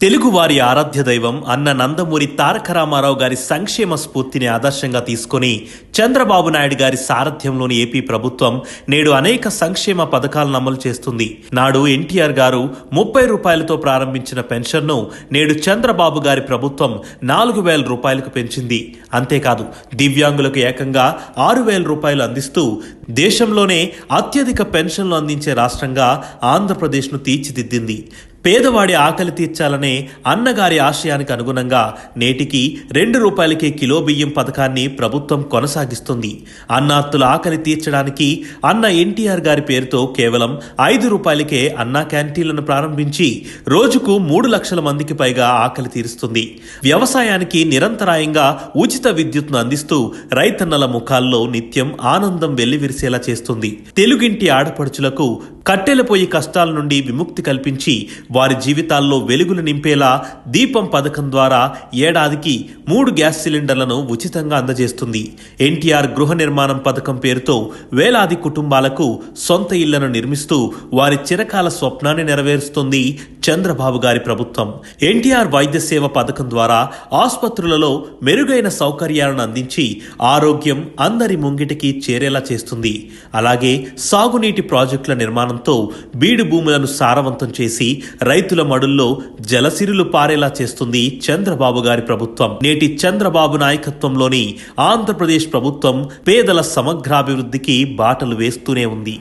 తెలుగువారి ఆరాధ్య దైవం అన్న నందమూరి తారక రామారావు గారి సంక్షేమ స్ఫూర్తిని ఆదర్శంగా తీసుకొని చంద్రబాబు నాయుడు గారి సారథ్యంలోని ఏపీ ప్రభుత్వం నేడు అనేక సంక్షేమ పథకాలను అమలు చేస్తుంది. నాడు ఎన్టీఆర్ గారు ముప్పై రూపాయలతో ప్రారంభించిన పెన్షన్ను నేడు చంద్రబాబు గారి ప్రభుత్వం నాలుగు వేల రూపాయలకు పెంచింది. అంతేకాదు దివ్యాంగులకు ఏకంగా ఆరు వేల రూపాయలు అందిస్తూ దేశంలోనే అత్యధిక పెన్షన్లు అందించే రాష్ట్రంగా ఆంధ్రప్రదేశ్ను తీర్చిదిద్దింది. పేదవాడి ఆకలి తీర్చాలనే అన్నగారి ఆశయానికి అనుగుణంగా నేటికి రెండు రూపాయలకే కిలో బియ్యం పథకాన్ని ప్రభుత్వం కొనసాగిస్తుంది. అన్నార్తుల ఆకలి తీర్చడానికి అన్న ఎన్టీఆర్ గారి పేరుతో కేవలం ఐదు రూపాయలకే అన్నా క్యాంటీన్లను ప్రారంభించి రోజుకు మూడు లక్షల మందికి పైగా ఆకలి తీరుస్తుంది. వ్యవసాయానికి నిరంతరాయంగా ఉచిత విద్యుత్ను అందిస్తూ రైతన్నల ముఖాల్లో నిత్యం ఆనందం వెల్లివిరిసేలా చేస్తుంది. తెలుగింటి ఆడపడుచులకు కట్టెల పొయ్యి కష్టాల నుండి విముక్తి కల్పించి వారి జీవితాల్లో వెలుగులు నింపేలా దీపం పథకం ద్వారా ఏడాదికి మూడు గ్యాస్ సిలిండర్లను ఉచితంగా అందజేస్తుంది. ఎన్టీఆర్ గృహ నిర్మాణం పథకం పేరుతో వేలాది కుటుంబాలకు సొంత ఇళ్ళను నిర్మిస్తూ వారి చిరకాల స్వప్నాన్ని నెరవేరుస్తుంది చంద్రబాబు గారి ప్రభుత్వం ఎన్టీఆర్ వైద్య సేవ పథకం ద్వారా ఆసుపత్రులలో మెరుగైన సౌకర్యాలను అందించి ఆరోగ్యం అందరి ముంగిటికి చేరేలా చేస్తుంది. అలాగే సాగునీటి ప్రాజెక్టుల నిర్మాణంతో బీడు భూములను సారవంతం చేసి రైతుల మడుల్లో జలసిరులు పారేలా చేస్తుంది చంద్రబాబు గారి ప్రభుత్వం. నేటి చంద్రబాబు నాయకత్వంలోని ఆంధ్రప్రదేశ్ ప్రభుత్వం పేదల సమగ్రాభివృద్ధికి బాటలు వేస్తూనే ఉంది.